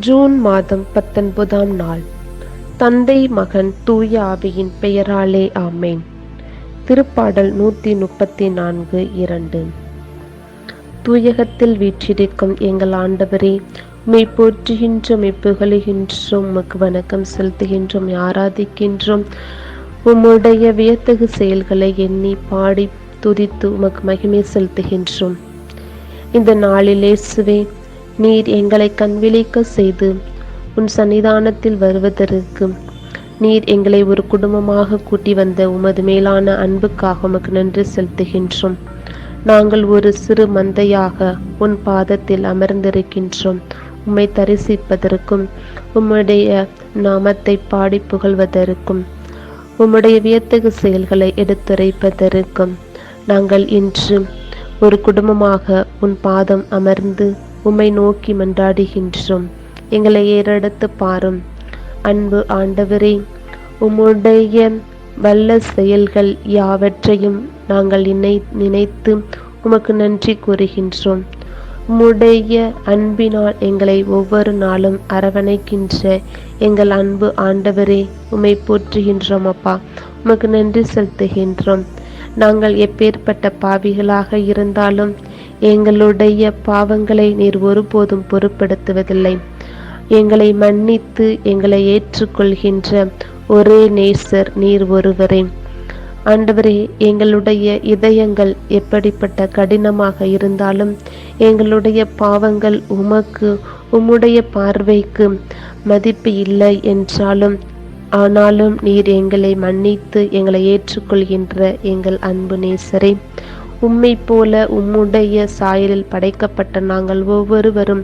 June மாதம் பத்தொன்பதாம் நாள். தந்தை மகன் தூய ஆவியின் பெயராலே ஆமேன். திருப்பாடல் நூற்றி முப்பத்தி நான்கு இரண்டு. தூயகத்தில் வீற்றிருக்கும் எங்கள் ஆண்டவரே மெய் போற்றுகின்றோம் மெய் புகழுகின்றோம் உமக்கு வணக்கம் செலுத்துகின்றோம் ஆராதிக்கின்றோம். உம்முடைய வியத்தகு செயல்களை எண்ணி பாடி துதித்து உமக்கு மகிமை செலுத்துகின்றோம். இந்த நாளிலே சுவே நீர் எங்களை கண்விழிக்க செய்து உன் சன்னிதானத்தில் வருவதற்கு. நீர் எங்களை ஒரு குடும்பமாக கூட்டி வந்த உமது மேலான அன்புக்காக உமக்கு நன்றி செலுத்துகின்றோம். நாங்கள் ஒரு சிறு மந்தையாக உன் பாதத்தில் அமர்ந்திருக்கின்றோம். உம்மை தரிசிப்பதற்கும் உம்முடைய நாமத்தை பாடி புகழ்வதற்கும் உம்முடைய வியத்தகு செயல்களை எடுத்துரைப்பதற்கும். நாங்கள் இன்று ஒரு குடும்பமாக உன் பாதம் அமர்ந்து உம்மை நோக்கி மன்றாடுகின்றோம். எங்களை ஏறெடுத்து பாரும். அன்பு ஆண்டவரே உம்முடைய வல்ல செயல்கள் யாவற்றையும் நாங்கள் நினை நினைத்து உமக்கு நன்றி கூறுகின்றோம். உம்முடைய அன்பினால் எங்களை ஒவ்வொரு நாளும் அரவணைக்கின்ற எங்கள் அன்பு ஆண்டவரே உம்மை போற்றுகின்றோம் அப்பா. உமக்கு நன்றி செலுத்துகின்றோம். நாங்கள் எப்பேற்பட்ட பாவிகளாக இருந்தாலும் எங்களுடைய பாவங்களை நீர் ஒருபோதும் பொருட்படுத்துவதில்லை. எங்களை மன்னித்து எங்களை ஏற்றுக்கொள்கின்ற ஒரே நேசர் நீர் ஒருவரே. ஆண்டவரே எங்களுடைய இதயங்கள் எப்படிப்பட்ட கடினமாக இருந்தாலும் எங்களுடைய பாவங்கள் உமக்கு உம்முடைய பார்வைக்கு மதிப்பு இல்லை என்றாலும் ஆனாலும் நீர் எங்களை மன்னித்து எங்களை ஏற்றுக்கொள்கின்ற எங்கள் அன்பு நேசரே. உம்மை போல உம்முடைய சாயலில் படைக்கப்பட்ட நாங்கள் ஒவ்வொருவரும்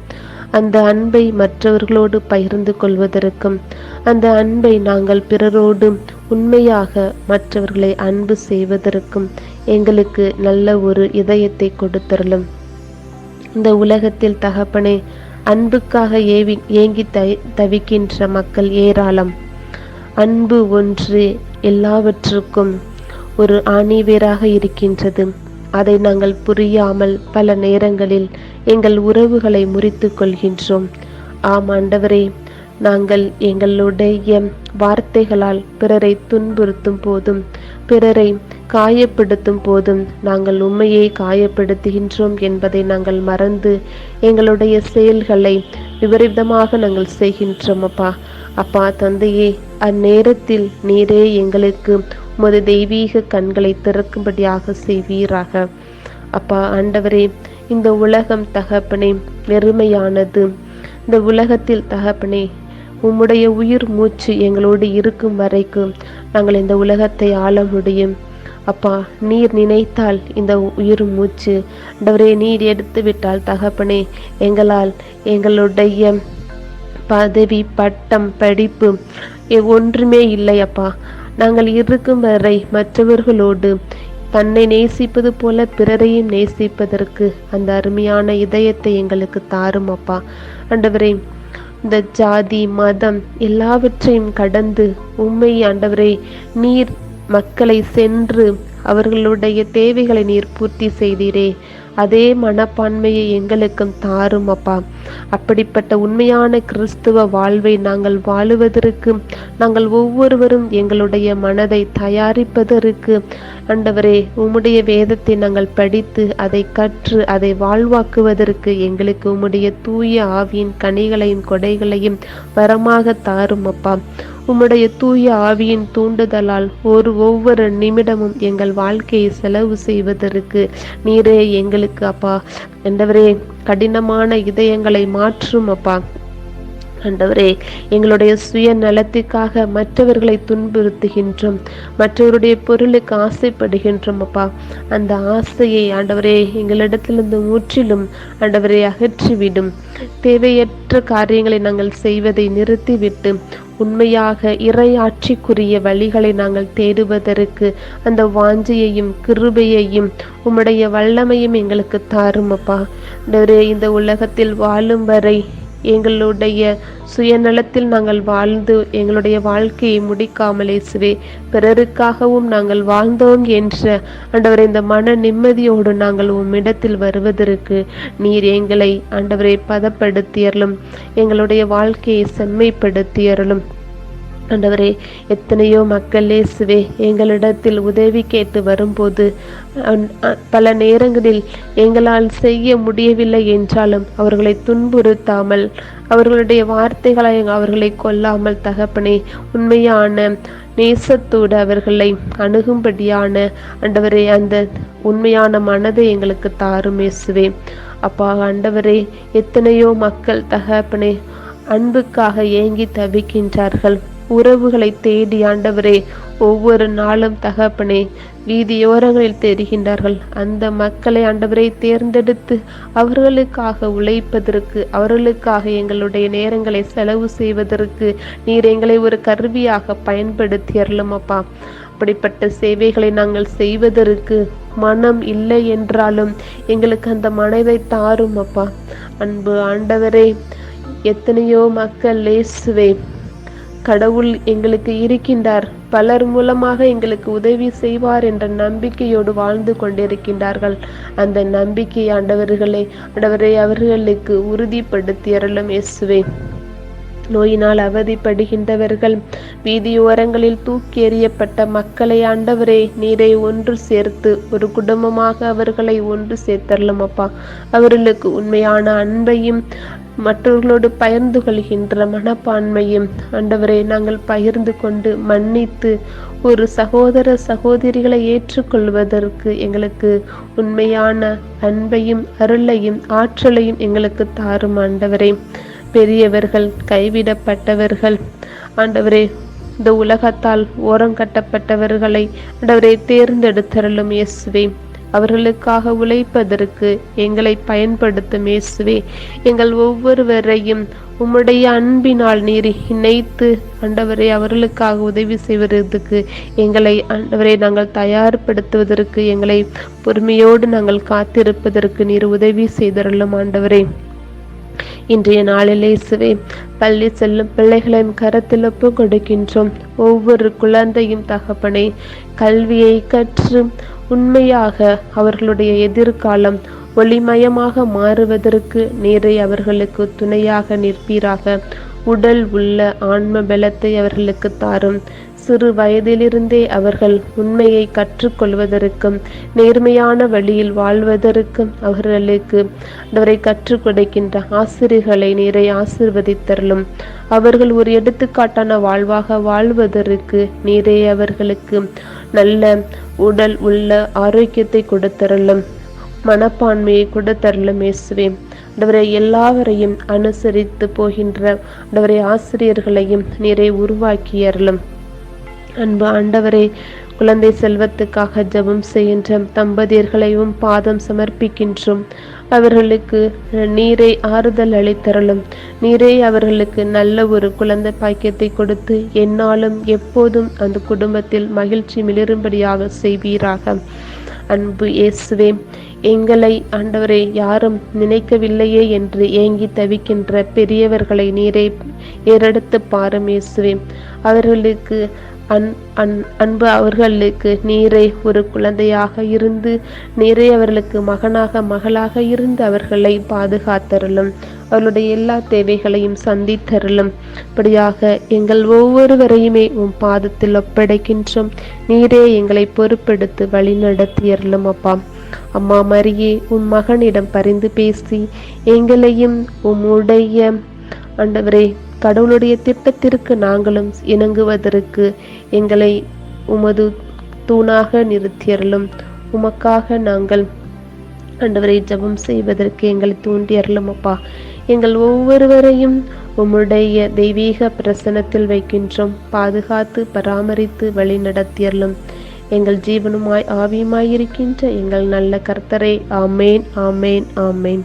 அந்த அன்பை மற்றவர்களோடு பகிர்ந்து கொள்வதற்கும் அந்த அன்பை நாங்கள் பிறரோடு உண்மையாக மற்றவர்களை அன்பு செய்வதற்கும் எங்களுக்கு நல்ல ஒரு இதயத்தை கொடுத்தருளும். இந்த உலகத்தில் தகப்பனே அன்புக்காக ஏவி ஏங்கி தவிக்கின்ற மக்கள் ஏராளம். அன்பு ஒன்று எல்லாவற்றுக்கும் ஒரு ஆணிவேராக இருக்கின்றது. அதை நாங்கள் புரியாமல் பல நேரங்களில் எங்கள் உறவுகளை முறித்து கொள்கின்றோம். ஆம் ஆண்டவரே நாங்கள் எங்களுடைய வார்த்தைகளால் பிறரை துன்புறுத்தும் போதும் பிறரை காயப்படுத்தும் போதும் நாங்கள் உண்மையை காயப்படுத்துகின்றோம் என்பதை நாங்கள் மறந்து எங்களுடைய செயல்களை விபரீதமாக நாங்கள் செய்கின்றோம் அப்பா. அப்பா தந்தையே அந்நேரத்தில் நீரே எங்களுக்கு உமது தெய்வீக கண்களை திறக்கும்படியாக செய்வீராக. அப்பா ஆண்டவரே இந்த உலகம் தகப்பனே வெறுமையானது. இந்த உலகத்தில் தகப்பனே உம்முடைய உயிர் மூச்சு எங்களோடு இருக்கும் வரைக்கும் நாங்கள் இந்த உலகத்தை ஆள முடியும். அப்பா நீர் நினைத்தால் இந்த உயிர் மூச்சு. ஆண்டவரே நீர் எடுத்து விட்டால் தகப்பனே எங்களால் எங்களுடைய பதவி பட்டம் படிப்பு ஒன்றுமே இல்லை அப்பா. நாங்கள் இருக்கும் வரை மற்றவர்களோடு தன்னை நேசிப்பது போல பிறரையும் நேசிப்பதற்கு அந்த அருமையான இதயத்தை எங்களுக்கு தாரும் அப்பா. ஆண்டவரே இந்த ஜாதி மதம் எல்லாவற்றையும் கடந்து உண்மை ஆண்டவரே நீர் மக்களை சென்று அவர்களுடைய தேவைகளை நீர் பூர்த்தி செய்தீரே. அதே மனப்பான்மையை எங்களுக்கும் தாரும் அப்பா. அப்படிப்பட்ட உண்மையான கிறிஸ்துவ வாழ்வை நாங்கள் வாழுவதற்கு நாங்கள் ஒவ்வொருவரும் எங்களுடைய மனதை தயாரிப்பதற்கு. ஆண்டவரே உம்முடைய வேதத்தை நாங்கள் படித்து அதை கற்று அதை வாழ்வாக்குவதற்கு எங்களுக்கு உம்முடைய தூய ஆவியின் கனிகளையும் கொடைகளையும் வரமாக தாரும் அப்பா. உம்முடைய தூய ஆவியின் தூண்டுதலால் ஒரு ஒவ்வொரு நிமிடமும் எங்கள் வாழ்க்கையை செலவு செய்வதற்கு நீரே எங்களுக்கு அப்பா. என்றவரே கடினமான இதயங்களை மாற்றும் அப்பா. ஆண்டவரே எங்களுடைய சுய நலத்துக்காக மற்றவர்களை துன்புறுத்துகின்றோம். மற்றவருடைய பொருளுக்கு ஆசைப்படுகின்றோம் அப்பா. அந்த ஆசையை ஆண்டவரே எங்களிடத்திலிருந்து முற்றிலும் ஆண்டவரை அகற்றிவிடும். தேவையற்ற காரியங்களை நாங்கள் செய்வதை நிறுத்திவிட்டு உண்மையாக இறையாட்சிக்குரிய வழிகளை நாங்கள் தேடுவதற்கு அந்த வாஞ்சையையும் கிருபையையும் உம்முடைய வல்லமையும் எங்களுக்கு தாரும் அப்பா இந்த உலகத்தில் வாழும் வரை எங்களுடைய சுயநலத்தில் நாங்கள் வாழ்ந்து எங்களுடைய வாழ்க்கையை முடிக்காமல் இயேசுவே பிறருக்காகவும் நாங்கள் வாழ்ந்தோம் என்ற ஆண்டவரை இந்த மன நிம்மதியோடு நாங்கள் உம்மிடத்தில் வருவதற்கு நீர் எங்களை ஆண்டவரை பதப்படுத்தியறலும் எங்களுடைய வாழ்க்கையை செம்மைப்படுத்தியறலும் ஆண்டவரே எத்தனையோ மக்கள் இயேசுவே எங்களிடத்தில் உதவி கேட்டு வரும்போது பல நேரங்களில் எங்களால் செய்ய முடியவில்லை என்றாலும் அவர்களை துன்புறுத்தாமல் அவர்களுடைய வார்த்தைகளை அவர்களை கொல்லாமல் தகப்பனே உண்மையான நேசத்தோடு அவர்களை அணுகும்படியான ஆண்டவரே அந்த உண்மையான மனதை எங்களுக்கு தாரும் இயேசுவே. அப்பா ஆண்டவரே எத்தனையோ மக்கள் தகப்பனே அன்புக்காக ஏங்கி தவிக்கின்றார்கள். உறவுகளை தேடி ஆண்டவரே ஒவ்வொரு நாளும் தகப்பனே வீதியோரங்களில் தெரிகின்றார்கள் அந்த மக்களை ஆண்டவரை தேர்ந்தெடுத்து அவர்களுக்காக உழைப்பதற்கு அவர்களுக்காக எங்களுடைய நேரங்களை செலவு செய்வதற்கு நீர் எங்களை ஒரு கருவியாக பயன்படுத்தி அருளும் அப்பா அப்படிப்பட்ட சேவைகளை நாங்கள் செய்வதற்கு மனம் இல்லை என்றாலும் எங்களுக்கு அந்த மனதை தாரும் அப்பா அன்பு ஆண்டவரே எத்தனையோ மக்கள் லேசுவே கடவுள் எங்களுக்கு இருக்கின்றார். பலர் மூலமாக எங்களுக்கு உதவி செய்வார் என்ற நம்பிக்கையோடு வாழ்ந்து கொண்டிருக்கின்றார்கள். அந்த நம்பிக்கை ஆண்டவர்களை ஆண்டவரை அவர்களுக்கு உறுதிப்படுத்தி அருளும் இயேசுவே. நோயினால் அவதிப்படுகின்றவர்கள் வீதியோரங்களில் தூக்கி எறியப்பட்ட மக்களை ஆண்டவரே நீரை ஒன்று சேர்த்து ஒரு குடும்பமாக அவர்களை ஒன்று சேர்த்தரலும் அப்பா. அவர்களுக்கு உண்மையான அன்பையும் மற்றவர்களோடு பகிர்ந்து கொள்கின்ற மனப்பான்மையும் ஆண்டவரை நாங்கள் பகிர்ந்து கொண்டு மன்னித்து ஒரு சகோதர சகோதரிகளை ஏற்றுக்கொள்வதற்கு எங்களுக்கு உண்மையான அன்பையும் அருளையும் ஆற்றலையும் எங்களுக்கு தாரும் ஆண்டவரே. பெரியவர்கள் கைவிடப்பட்டவர்கள் ஆண்டவரே இந்த உலகத்தால் ஓரங்கட்டப்பட்டவர்களை ஆண்டவரை தேர்ந்தெடுத்தருளும் இயேசுவே. அவர்களுக்காக உழைப்பதற்கு எங்களை பயன்படுத்தும் இயேசுவே. எங்கள் ஒவ்வொருவரையும் உம்முடைய அன்பினால் நீர் இணைத்து ஆண்டவரை அவர்களுக்காக உதவி செய்வதற்கு எங்களை ஆண்டவரை நாங்கள் தயார்படுத்துவதற்கு எங்களை பொறுமையோடு நாங்கள் காத்திருப்பதற்கு நீர் உதவி செய்தருளும் ஆண்டவரே. இன்றைய நாளில் இயேசுவே பள்ளி செல்லும் பிள்ளைகளையும் கரத்தில் ஒப்பு கொடுக்கின்றோம் ஒவ்வொரு குழந்தையும் தகப்பனை கல்வியை கற்று உண்மையாக அவர்களுடைய எதிர்காலம் ஒளிமயமாக மாறுவதற்கு நீரை அவர்களுக்கு துணையாக நிற்பீராக. உடல் உள்ள ஆன்ம பலத்தை அவர்களுக்கு தாரும். சிறு வயதிலிருந்தே அவர்கள் உண்மையை கற்றுக்கொள்வதற்கும் நேர்மையான வழியில் வாழ்வதற்கும் அவர்களுக்கு அவரை கற்றுக் கொடுக்கின்ற ஆசிரியர்களை நீரை ஆசிர்வதித்தரலும் அவர்கள் ஒரு எடுத்துக்காட்டான வாழ்வாக வாழ்வதற்கு நீரே அவர்களுக்கு நல்ல உடல் உள்ள ஆரோக்கியத்தை கொடுத்தரலும் மனப்பான்மையை கொடுத்தரலும் இயேசுவே. ஆண்டவரை எல்லாவரையும் அனுசரித்து போகின்ற ஆண்டவரை ஆசிரியர்களையும் நீரை உருவாக்கி அருளும் அன்பு ஆண்டவரே குழந்தை செல்வத்துக்காக ஜபம் செய்கின்ற தம்பதியர்களையும் பாதம் சமர்ப்பிக்கின்றோம். அவர்களுக்கு நீரை ஆறுதல் அளித்தரலும் நீரை அவர்களுக்கு நல்ல ஒரு குழந்தை பாக்கியத்தை கொடுத்து என்னாலும் எப்போதும் அந்த குடும்பத்தில் மகிழ்ச்சி மிளிரும்படியாக செய்வீராக. அன்பு இயேசுவே எங்களை ஆண்டவரை யாரும் நினைக்கவில்லையே என்று ஏங்கி தவிக்கின்ற பெரியவர்களை நீரை ஏறெடுத்து பாரும் இயேசுவே. அவர்களுக்கு அன் அன் அன்பு அவர்களுக்கு நீரை ஒரு குழந்தையாக இருந்து நீரை அவர்களுக்கு மகனாக மகளாக இருந்து அவர்களை பாதுகாத்தருளும். அவளுடைய எல்லா தேவைகளையும் சந்தித்தருளும். இப்படியாக எங்கள் ஒவ்வொருவரையுமே உன் பாதத்தில் ஒப்படைக்கின்றோம். நீரே எங்களை பொறுப்பெடுத்து வழி நடத்தியருளும் அப்பா. அம்மா மரியே உன் மகனிடம் பரிந்து பேசி எங்களையும் உம்முடைய ஆண்டவரே கடவுளுடைய திட்டத்திற்கு நாங்களும் இணங்குவதற்கு எங்களை உமது தூணாக நிறுத்தியருளும். உமக்காக நாங்கள் ஆண்டவரை ஜபம் செய்வதற்கு எங்களை தூண்டியறலும் அப்பா. எங்கள் ஒவ்வொருவரையும் உம்முடைய தெய்வீக பிரசனத்தில் வைக்கின்றோம். பாதுகாத்து பராமரித்து வழி எங்கள் ஜீவனுமாய் ஆவியுமாயிருக்கின்ற எங்கள் நல்ல கர்த்தரை. ஆமேன் ஆமேன் ஆமேன்.